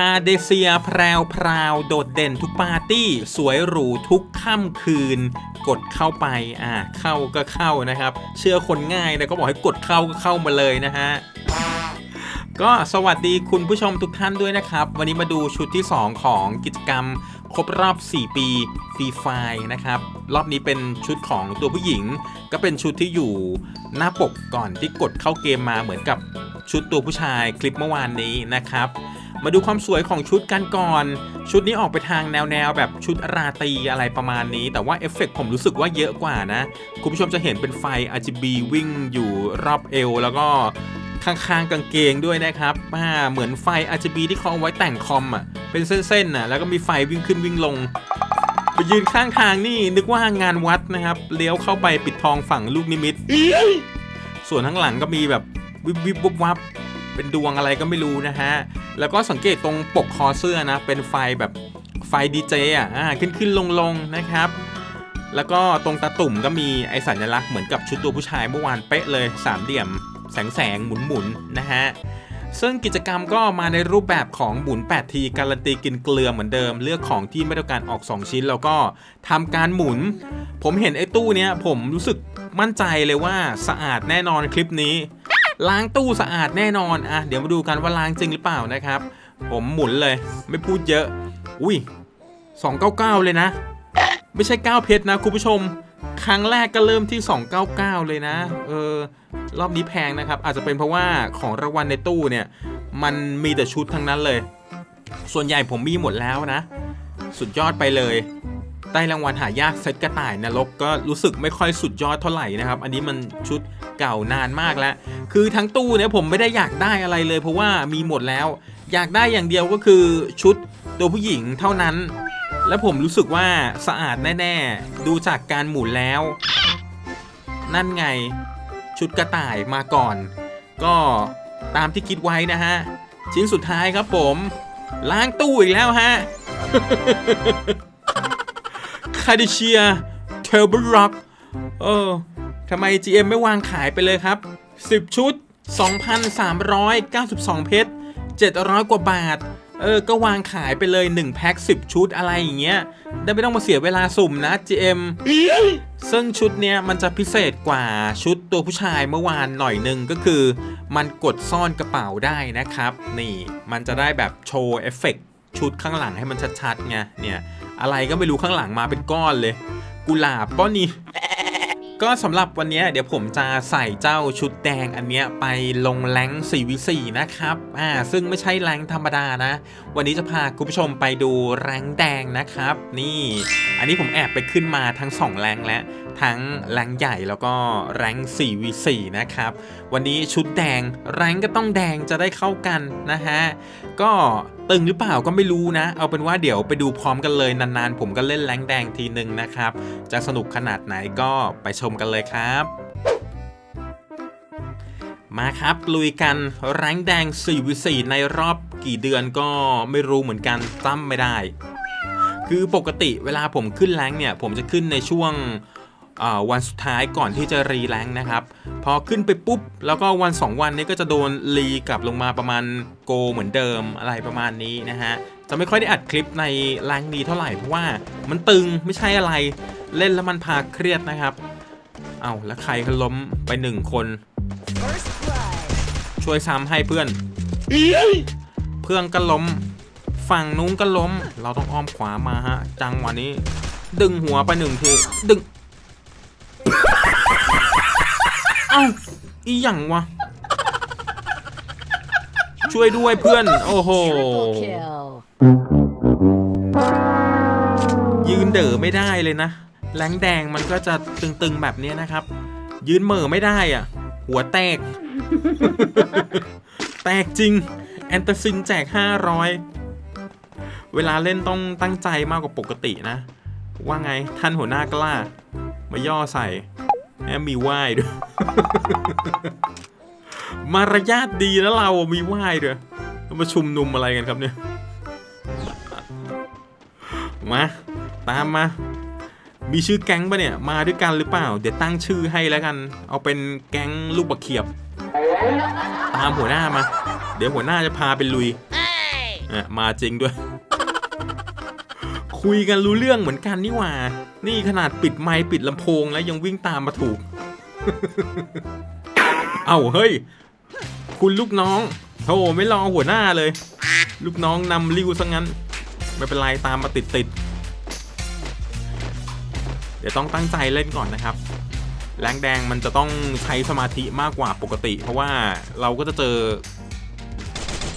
คาเดเซียแพรวพราวโดดเด่นทุกปาร์ตี้ สวยหรูทุกค่ำคืน กดเข้าไปอ่าเข้าก็เข้านะครับ เชื่อคนง่ายนะก็บอกให้กดเข้าก็เข้ามาเลยนะฮะก็สวัสดีคุณผู้ชมทุกท่านด้วยนะครับ วันนี้มาดูชุดที่ 2 ของกิจกรรม ครบรอบ 4 ปีฟรีไฟนะครับ รอบนี้เป็นชุดของตัวผู้หญิง ก็เป็นชุดที่อยู่หน้าปกก่อนที่กดเข้าเกมมาเหมือนกับชุดตัวผู้ชายคลิปเมื่อวานนี้นะครับ มาดูความสวยของชุดกันก่อน ชุดนี้ออกไปทางแนวแนวแบบชุดราตรีอะไรประมาณนี้ แต่ว่าเอฟเฟกต์ผมรู้สึกว่าเยอะกว่านะ คุณผู้ชมจะเห็นเป็นไฟ RGB วิ่งอยู่รอบเอว แล้วก็ข้างๆกางเกงด้วยนะครับอ่าเหมือนไฟ RGB ที่เขาเอาไว้แต่งคอมอะ เป็นเส้นๆน่ะ แล้วก็มีไฟวิ่งขึ้นวิ่งลง ไปยืนข้างทางนี่นึกว่างานวัดนะครับ เลี้ยวเข้าไปปิดทองฝั่งลูกนิมิต ส่วนข้างหลังก็มีแบบวิบวิบวับ เป็นดวงอะไรก็ไม่รู้นะฮะ แล้วก็สังเกตตรงปกคอเสื้อนะ เป็นไฟแบบไฟดีเจอะขึ้นขึ้นลงลงนะครับ แล้วก็ตรงตาตุ่มก็มีไอสัญลักษณ์เหมือนกับชุดตัวผู้ชายเมื่อวานเป๊ะเลยสามเหลี่ยม แสงแสงหมุนหมุนนะฮะซึ่งกิจกรรมก็มาในรูปแบบของหมุน 8 ทีการันตีกินเกลือเหมือนเดิม เลือกของที่ไม่ต้องการออก 2 ชิ้น แล้วก็ทำการหมุน ผมเห็นไอ้ตู้เนี้ยผมรู้สึกมั่นใจเลยว่าสะอาดแน่นอนคลิปนี้ ล้างตู้สะอาดแน่นอนอะเดี๋ยวมาดูกันว่าล้างจริงหรือเปล่านะครับ ผมหมุนเลย ไม่พูดเยอะ อุ้ย299 เลยนะ ไม่ใช่ 9 เพชรนะคุณผู้ชม ครั้งแรกก็เริ่มที่ 299 เลยนะ เออ รอบนี้แพงนะครับ อาจจะเป็นเพราะว่าของรางวัลในตู้เนี่ย มันมีแต่ชุดทั้งนั้นเลย ส่วนใหญ่ผมมีหมดแล้วนะ สุดยอดไปเลย ได้รางวัลหายากเซตกระต่ายนรกก็รู้สึกไม่ค่อยสุดยอดเท่าไหร่นะครับ อันนี้มันชุดเก่านานมากแล้ว คือทั้งตู้เนี่ยผมไม่ได้อยากได้อะไรเลย เพราะว่ามีหมดแล้ว อยากได้อย่างเดียวก็คือชุดตัวผู้หญิงเท่านั้น และผมรู้สึกว่าสะอาดแน่ๆ ดูจากการหมุนแล้ว นั่นไงชุดกระต่ายมาก่อน ก็ตามที่คิดไว้นะฮะ ชิ้นสุดท้ายครับผม ล้างตู้อีกแล้วฮะ คาดิเชียเทอร์บร็อกเออทำไม GM ไม่วางขายไปเลยครับ 10 ชุด 2,392 เพชร 700 กว่าบาท เออ ก็วางขายไปเลย 1 แพ็ค 10 ชุดอะไรอย่างเงี้ย ได้ไม่ต้องมาเสียเวลาสุ่มนะ GM ซึ่งชุดเนี้ยมันจะพิเศษกว่าชุดตัวผู้ชายเมื่อวานหน่อยหนึ่งก็คือ มันกดซ่อนกระเป๋าได้นะครับ นี่ มันจะได้แบบโชว์เอฟเฟกต์ ชุดข้างหลังให้มันชัดๆไงเนี่ยอะไรก็ไม่รู้ข้างหลังมาเป็นก้อนเลย กุหลาบป้อนี่ก็สำหรับวันนี้เดี๋ยวผมจะใส่เจ้าชุดแดงอันเนี้ยไปลงแรงค์4วิ4นะครับ อ่า ซึ่งไม่ใช่แรงธรรมดานะ วันนี้จะพาคุณผู้ชมไปดูแรงแดงนะครับ นี่ อันนี้ผมแอบไปขึ้นมาทั้ง 2 แรงแล้ว ทั้งแรงค์ใหญ่แล้วก็แรงค์4 v 4 นะครับ วันนี้ชุดแดงแรงค์ก็ต้องแดงจะได้เข้ากันนะฮะ ก็ตึงหรือเปล่าก็ไม่รู้นะ เอาเป็นว่าเดี๋ยวไปดูพร้อมกันเลยนานๆ ผมก็เล่นแรงค์แดงทีหนึ่งนะครับ จะสนุกขนาดไหนก็ไปชมกันเลยครับมาครับลุยกันแรงค์แดง4 v 4ในรอบกี่เดือนก็ไม่รู้เหมือนกันจำไม่ได้ คือปกติเวลาผมขึ้นแรงค์เนี่ย ผมจะขึ้นในช่วงเอ่อ วันสุดท้ายก่อนที่จะรีแรงนะครับ พอขึ้นไปปุ๊บ แล้วก็วัน 2 วันนี้ก็จะโดนรีกลับลงมาประมาณโกเหมือนเดิมอะไรประมาณนี้นะฮะ จะไม่ค่อยได้อัดคลิปในแรงค์นี้เท่าไหร่เพราะว่ามันตึงไม่ใช่อะไร เล่นแล้วมันพาเครียดนะครับ เอาแล้วใครเขาล้มไปหนึ่งคน ช่วยซ้ำให้เพื่อน เพื่อนก็ล้ม ฝั่งนู้นก็ล้ม เราต้องอ้อมขวามาฮะ จังหวะนี้ ดึงหัวไปหนึ่งทีดึง เอ้าอีหยังวะ ช่วยด้วยเพื่อน โอ้โห Triple kill. ยืนเด๋อไม่ได้เลยนะแรงแดงมันก็จะตึงๆแบบนี้นะครับ ยืนเหม่อไม่ได้อะ หัวแตก แตกจริง แอนตาซินแจก 500 เวลาเล่นต้องตั้งใจมากกว่าปกตินะ ว่าไงท่านหัวหน้ากล้า มาย่อใส่ แอมมีไหว้ด้วย มารยาทดีแล้วเราอะมีไหว้ด้วยมาชุมนุมอะไรกันครับเนี่ย มา ตามมา มีชื่อแก๊งปะเนี่ย มาด้วยกันหรือเปล่า เดี๋ยวตั้งชื่อให้แล้วกัน เอาเป็นแก๊งลูกบักเขียบ ตามหัวหน้ามา เดี๋ยวหัวหน้าจะพาไปลุยอะมาจริงด้วย คุยกันรู้เรื่องเหมือนกันนี่หว่า นี่ขนาดปิดไมค์ปิดลำโพงแล้วยังวิ่งตามมาถูก เอ้าเฮ้ย คุณลูกน้องโธ่ไม่รอหัวหน้าเลย ลูกน้องนำริ้วซะงั้น ไม่เป็นไรตามมาติดติดๆเดี๋ยวต้องตั้งใจเล่นก่อนนะครับ แรงแดงมันจะต้องใช้สมาธิมากกว่าปกติ เพราะว่าเราก็จะเจอ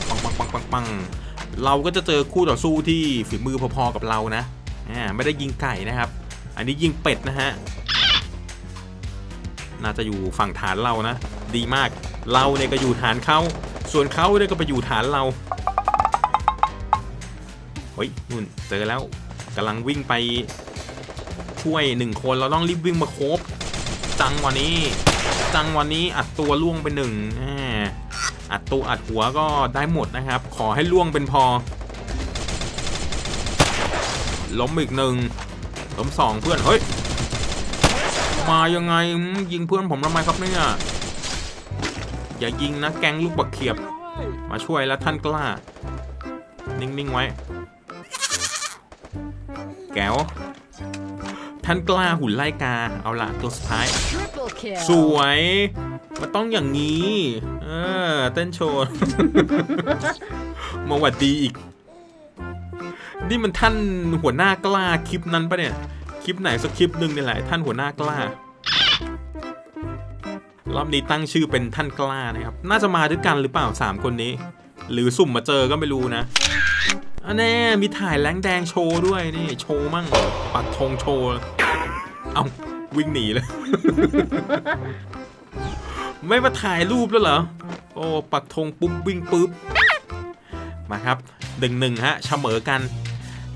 ปังปังปังปังปัง เราก็จะเจอคู่ต่อสู้ที่ฝีมือพอๆกับเรานะอ่าไม่ได้ยิงไก่นะครับ อันนี้ยิงเป็ดนะฮะน่าจะอยู่ฝั่งฐานเรานะ ดีมากเราเนี่ยก็อยู่ฐานเขาส่วนเขาเนี่ยก็ไปอยู่ฐานเราเฮ้ยนู่นเจอแล้วกำลังวิ่งไปช่วยหนึ่งคนเราต้องรีบวิ่งมาโคบจังวันนี้ จังวันนี้อัดตัวล่วงไปหนึ่งแอัดตัวอัดหัวก็ได้หมดนะครับ ขอให้ล่วงเป็นพอ ล้มอีกหนึ่งล้มสองเพื่อน เฮ้ย มายังไงอืมยิงเพื่อนผมทำไมครับเนี่ยอย่ายิงนะแกงลูกบักเขียบ มาช่วยแล้วท่านกล้า นิ่ง ๆ ไว้ แก้ว ท่านกล้าหุ่นไล่กา เอาละตัวสุดท้าย Triple kill. สวย มันต้องอย่างนี้เออเต้นโชว์ มาหวัดดีอีก นี่มันท่านหัวหน้ากล้าคลิปนั้นปะเนี่ย คลิปไหนสักคลิปหนึ่งนี่แหละท่านหัวหน้ากล้ารอบนี้ตั้งชื่อเป็นท่านกล้านะครับ น่าจะมาด้วยกันหรือเปล่าสามคนนี้ หรือสุ่มมาเจอก็ไม่รู้นะอันแน่มีถ่ายแรงแดงโชว์ด้วยนี่ โชว์มั่ง ปักธงโชว์ เอาวิ่งหนีเลย ไม่มาถ่ายรูปแล้วเหรอ โอ้ ปักธงปุ๊บวิ่งปุ๊บ มาครับหนึ่งหนึ่งฮะเสมอกัน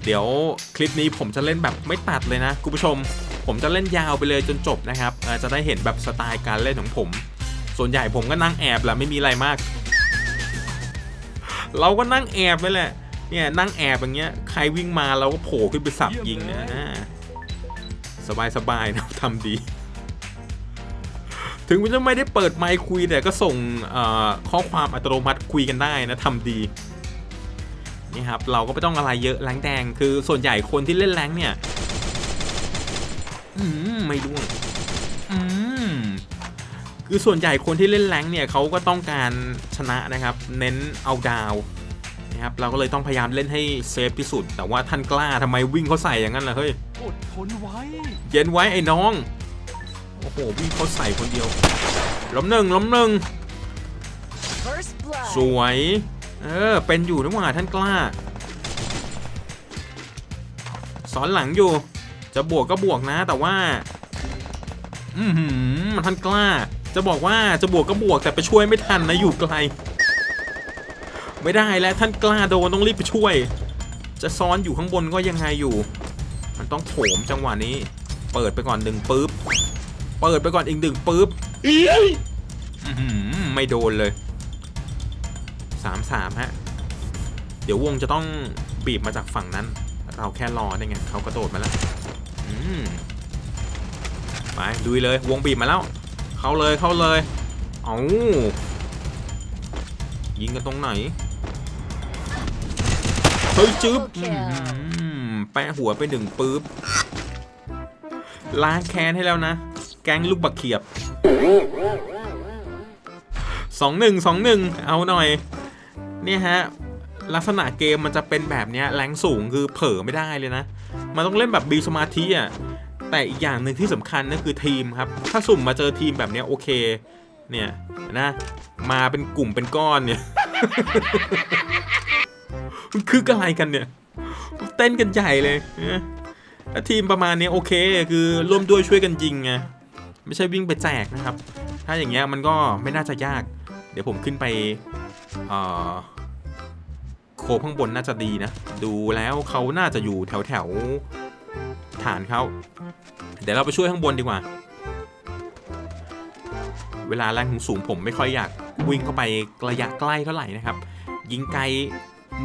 เดี๋ยวคลิปนี้ผมจะเล่นแบบไม่ตัดเลยนะคุณผู้ชม ผมจะเล่นยาวไปเลยจนจบนะครับ จะได้เห็นแบบสไตล์การเล่นของผม ส่วนใหญ่ผมก็นั่งแอบแหละไม่มีอะไรมาก เราก็นั่งแอบไปแหละ เนี่ยนั่งแอบอย่างเงี้ย ใครวิ่งมาเราก็โผล่ขึ้นไปสับยิงนะสบายสบายๆนะทำดี ถึงมันจะไม่ได้เปิดไมค์คุยแต่ก็ส่งเอ่อข้อความอัตโนมัติคุยกันได้นะทำดีนี่ครับเราก็ไม่ต้องอะไรเยอะแรงแดงคือส่วนใหญ่คนที่เล่นแรงเนี่ยอืมไม่ร่วงอืมคือส่วนใหญ่คนที่เล่นแรงเนี่ยเขาก็ต้องการชนะนะครับ เน้นเอาดาวนะครับเราก็เลยต้องพยายามเล่นให้เซฟที่สุด แต่ว่าท่านกล้าทำไมวิ่งเขาใส่อย่างนั้นล่ะเฮ้ยอดทนไว้เย็นไว้ไอ้น้อง โอ้โหวิ่งเขาใส่คนเดียว ล้มหนึ่งล้มหนึ่ง First ส blood. วย เออ เป็นอยู่นี่หว่าท่านกล้า สอนหลังอยู่ จะบวกก็บวกนะ แต่ว่า อือหือท่านกล้า จะบอกว่าจะบวกก็บวกแต่ไปช่วยไม่ทันนะอยู่ไกล ไม่ได้แล้วท่านกล้าโดนต้องรีบไปช่วย จะซ้อนอยู่ข้างบนก็ยังไงอยู่ มันต้องโถมจังหวะนี้ เปิดไปก่อนหนึ่งปุ๊บ เปิดไปก่อนอีกหนึ่งปุ๊บอื้อหือไม่โดนเลยสามสามฮะ เดี๋ยววงจะต้องบีบมาจากฝั่งนั้น เราแค่รอได้ไงเขากระโดดมาแล้วอืมไปลุยเลย วงบีบมาแล้ว เข้าเลยเข้าเลย เอายิงกันตรงไหน เฮ้ยจึ๊บอื้อหือแปะหัวไปหนึ่งปุ๊บล้างแค้นให้แล้วนะ แก๊งลูกบักเขียบสองหนึ่งสองหนึ่งเอาหน่อย เนี่ยฮะ ลักษณะเกมมันจะเป็นแบบเนี้ยแรงสูงคือเผลอไม่ได้เลยนะ มันต้องเล่นแบบมีสมาธิอะ แต่อีกอย่างหนึ่งที่สำคัญนั่นคือทีมครับ ถ้าสุ่มมาเจอทีมแบบเนี้ยโอเค เนี่ยนะ มาเป็นกลุ่มเป็นก้อนเนี่ย มันคืออะไรกันเนี่ย เต้นกันใหญ่เลยนะถ้าทีมประมาณนี้โอเค คือร่วมด้วยช่วยกันยิงไง ไม่ใช่วิ่งไปแจกนะครับ ถ้าอย่างเงี้ยมันก็ไม่น่าจะยาก เดี๋ยวผมขึ้นไปโคข้างบนน่าจะดีนะ ดูแล้วเขาน่าจะอยู่แถวแถวฐานเขาเดี๋ยวเราไปช่วยข้างบนดีกว่า เวลาแรงสูงผมไม่ค่อยอยากวิ่งเข้าไประยะใกล้เท่าไหร่นะครับ ยิงไกล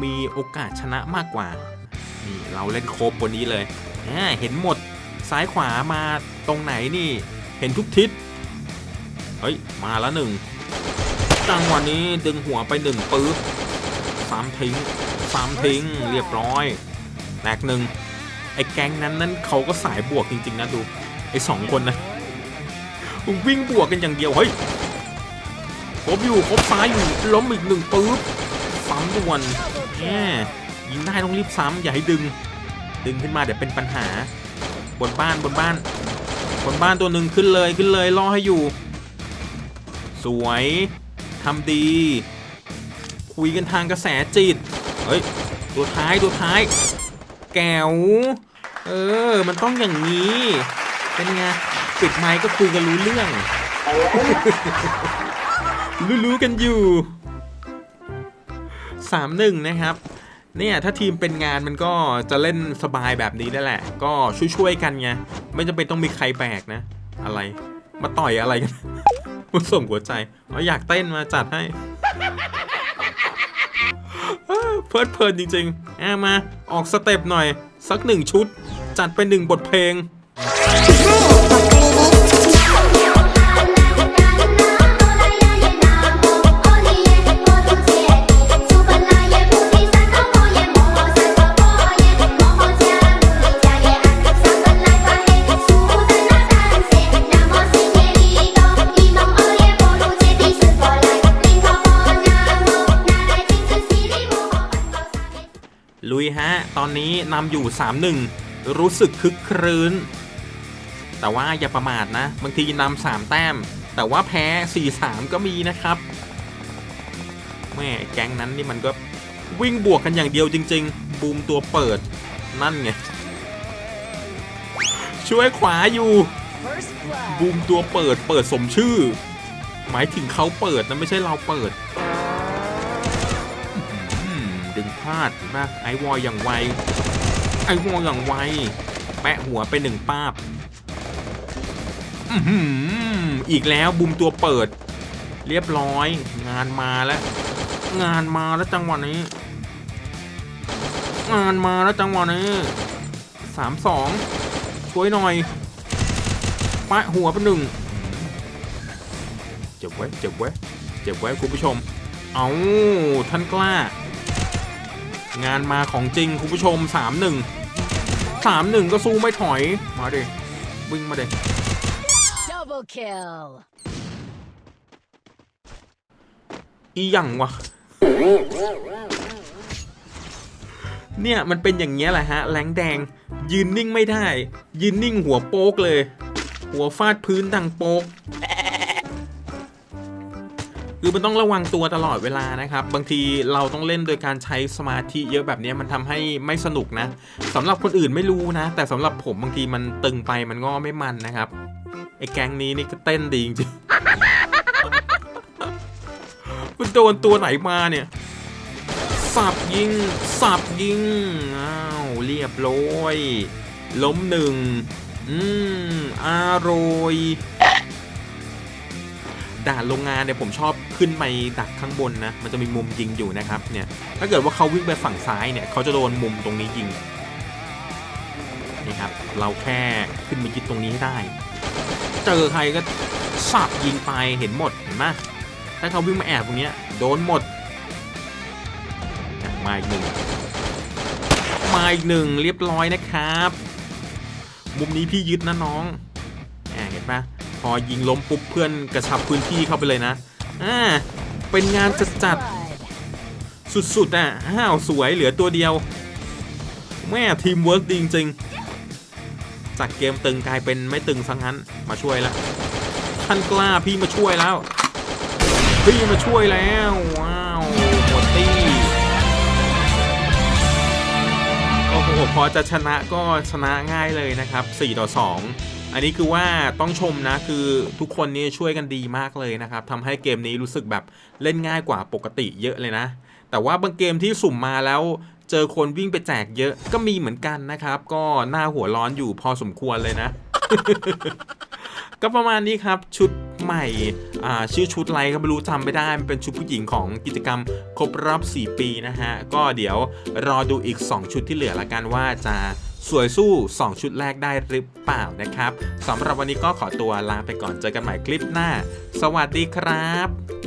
มีโอกาสชนะมากกว่า นี่เราเล่นโคบบนนี้เลย เห็นหมดซ้ายขวามาตรงไหนนี่ เห็นทุกทิศ เฮ้ย มาแล้วหนึ่งจังหวะนี้ดึงหัวไปหนึ่งปื๊บสามทิ้งซ้ำทิ้งเรียบร้อยแตกหนึ่งไอ้แก๊งนั้นนั้นเขาก็สายบวกจริง ๆ นะดูไอ้สองคนนะมึงวิ่งบวกกันอย่างเดียวเฮ้ยครบอยู่ครบซ้ายอยู่ล้มอีกหนึ่งปุ๊บซ้ำด่วนแหมยิงได้ต้องรีบซ้ำอย่าให้ดึง ดึงขึ้นมาเดี๋ยวเป็นปัญหาบนบ้านบนบ้านบ นบ้านตัวหนึ่งขึ้นเลยขึ้นเลยรอให้อยู่ สวยทำดี คุยกันทางกระแสจิต เฮ้ย ตัวท้ายตัวท้าย แก้วเออ มันต้องอย่างนี้ เป็นไง ปิดไมค์ก็คุยกันรู้เรื่อง รู้ๆกันอยู่สามหนึ่งนะครับ เนี่ยถ้าทีมเป็นงานมันก็จะเล่นสบายแบบนี้ได้แหละ ก็ช่วยๆกันไงไม่จำเป็นต้องมีใครแบกนะ อะไรมาต่อยอะไรกันมาส่งหัวใจเอาอยากเต้นมาจัดให้เพลิดเพลินจริงๆอะมาออกสเต็ปหน่อย สักหนึ่งชุด จัดไปหนึ่งบทเพลง ลุยฮะ ตอนนี้นำอยู่ 3-1 รู้สึกคึกครื้น แต่ว่าอย่าประมาทนะ บางทีนำสามแต้ม แต่ว่าแพ้ 4-3 ก็มีนะครับแม่แก๊งนั้นนี่มันก็วิ่งบวกกันอย่างเดียวจริง ๆ บูมตัวเปิด นั่นไง ช่วยขวาอยู่ บูมตัวเปิดเปิดสมชื่อ หมายถึงเขาเปิดนะไม่ใช่เราเปิด ดึงพลาดเห็นะไอวอลอย่างไวไอวอลอย่างไวแปะหัวไปหนึ่งป้าบอื้มอีกแล้วบูมตัวเปิด เรียบร้อย งานมาแล้ว งานมาแล้วจังหวะนี้ งานมาแล้วจังหวะนี้สามสองช่วยหน่อยปะหัวไปหนึ่งเจ็บไว้เจ็บไว้เจ็บไว้คุณผู้ชม เอาท่านกล้า งานมาของจริงคุณผู้ชมสามหนึ่งสามหนึ่งก็สู้ไม่ถอย มาดิวิ่งมาดิ Double kill. อีหยังวะ เนี่ยมันเป็นอย่างเงี้ยแหละฮะแหลงแดง ยืนนิ่งไม่ได้ ยืนนิ่งหัวโป๊กเลย หัวฟาดพื้นดังโป๊ก คือมันต้องระวังตัวตลอดเวลานะครับ บางทีเราต้องเล่นโดยการใช้สมาธิเยอะแบบนี้มันทำให้ไม่สนุกนะสำหรับคนอื่นไม่รู้นะ แต่สำหรับผมบางทีมันตึงไปมันก็ไม่มันนะครับไอ้แก๊งนี้นี่ก็เต้นดีจริงๆมันโดนตัวไหนมาเนี่ยสับยิงสับยิงอ้าวเรียบร้อย ล้มหนึ่งอืมอร่อย ด่านโรงงานเนี่ยผมชอบขึ้นไปดักข้างบนนะ มันจะมีมุมยิงอยู่นะครับเนี่ยถ้าเกิดว่าเขาวิ่งไปฝั่งซ้ายเนี่ยเขาจะโดนมุมตรงนี้ยิงนี่ครับเราแค่ขึ้นไปยึดตรงนี้ให้ได้ เจอใครก็สับยิงไปเห็นหมดเห็นไหมถ้าเขาวิ่งมาแอบตรงเนี้ยโดนหมดมาอีกหนึ่งมาอีกหนึ่งเรียบร้อยนะครับ มุมนี้พี่ยึดนะน้องอ่าเห็นปะ พอยิงล้มปุ๊บเพื่อนกระชับพื้นที่เข้าไปเลยนะอ่าเป็นงานจัดจัดสุดๆอะอ้าวสวยเหลือตัวเดียว แม่ทีมเวิร์กดีจริงๆจากเกมตึงกลายเป็นไม่ตึงซะงั้นมาช่วยแล้วท่านกล้าพี่มาช่วยแล้ว พี่มาช่วยแล้วว้าวหมดตี้โอ้โหพอจะชนะก็ชนะง่ายเลยนะครับ 4 ต่อ 2 อันนี้คือว่าต้องชมนะคือทุกคนนี่ช่วยกันดีมากเลยนะครับทำให้เกมนี้รู้สึกแบบเล่นง่ายกว่าปกติเยอะเลยนะ แต่ว่าบางเกมที่สุ่มมาแล้วเจอคนวิ่งไปแจกเยอะก็มีเหมือนกันนะครับ ก็หน้าหัวร้อนอยู่พอสมควรเลยนะ ก็ประมาณนี้ครับชุดใหม่ชื่อชุดอะไรก็ไม่รู้จำไม่ได้มันเป็นชุดผู้หญิงของกิจกรรมครบรอบ 4 ปีนะฮะ ก็เดี๋ยวรอดูอีก 2 ชุดที่เหลือละกันว่าจะ สวยสู้ 2 ชุดแรกได้หรือเปล่านะครับสำหรับวันนี้ก็ขอตัวลาไปก่อนเจอกันใหม่คลิปหน้า สวัสดีครับ